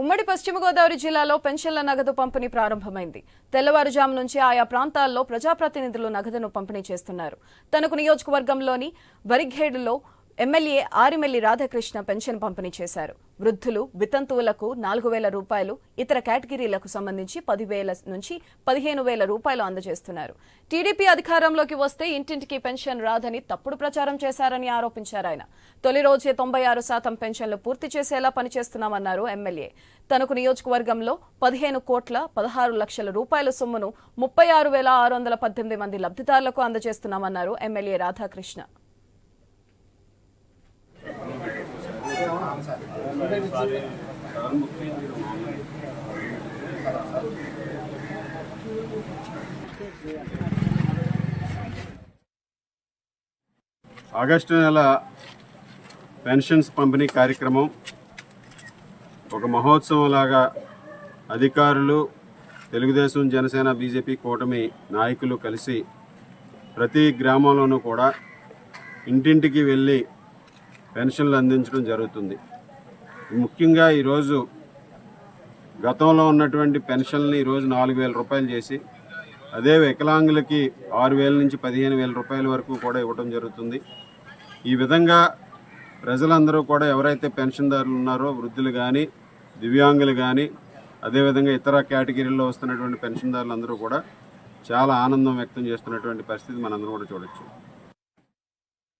ఉమ్మడి పశ్చిమ గోదావరి జిల్లాలో పెన్షన్ల నగదు పంపిణీ ప్రారంభమైంది. తెల్లవారుజాము నుంచి ఆయా ప్రాంతాల్లో ప్రజాప్రతినిధులు నగదును పంపిణీ చేస్తున్నారు. తనకు నియోజకవర్గంలోని వరిఘేడులో ఎమ్మెల్యే ఆరిమెల్లి రాధాకృష్ణ పెన్షన్ పంపిణీ చేశారు. వృద్ధులు వితంతువులకు నాలుగు వేల రూపాయలు ఇతర కేటగిరీలకు సంబంధించి పదివేల నుంచి పదిహేను వేల రూపాయలు అందజేస్తున్నారు. టీడీపీ అధికారంలోకి వస్తే ఇంటింటికి పెన్షన్ రాదని తప్పుడు ప్రచారం చేశారని ఆరోపించారు ఆయన. తొలి రోజే తొంభై ఆరు శాతం పెన్షన్లు పూర్తి చేసేలా పనిచేస్తున్నామన్నారు ఎమ్మెల్యే. తనకు నియోజకవర్గంలో పదిహేను కోట్ల పదహారు లక్షల రూపాయల సొమ్మును ముప్పై ఆరు వేల ఆరు వందల పద్దెనిమిది మంది లబ్ధిదారులకు అందజేస్తున్నామన్నారు ఎమ్మెల్యే రాధాకృష్ణ. ఆగస్టు నెల పెన్షన్స్ పంపిణీ కార్యక్రమం ఒక మహోత్సవం లాగా అధికారులు తెలుగుదేశం జనసేన బీజేపీ కూటమి నాయకులు కలిసి ప్రతి గ్రామంలోనూ కూడా ఇంటింటికి వెళ్ళి పెన్షన్లు అందించడం జరుగుతుంది. ముఖ్యంగా ఈరోజు గతంలో ఉన్నటువంటి పెన్షన్ని ఈరోజు నాలుగు వేల రూపాయలు చేసి అదే వికలాంగులకి ఆరు వేల నుంచి పదిహేను వేల రూపాయల వరకు కూడా ఇవ్వడం జరుగుతుంది. ఈ విధంగా ప్రజలందరూ కూడా ఎవరైతే పెన్షన్దారులు ఉన్నారో వృద్ధులు కానీ దివ్యాంగులు కానీ అదేవిధంగా ఇతర కేటగిరీల్లో వస్తున్నటువంటి పెన్షన్దారులు అందరూ కూడా చాలా ఆనందం వ్యక్తం చేస్తున్నటువంటి పరిస్థితి మనందరం కూడా చూడొచ్చు.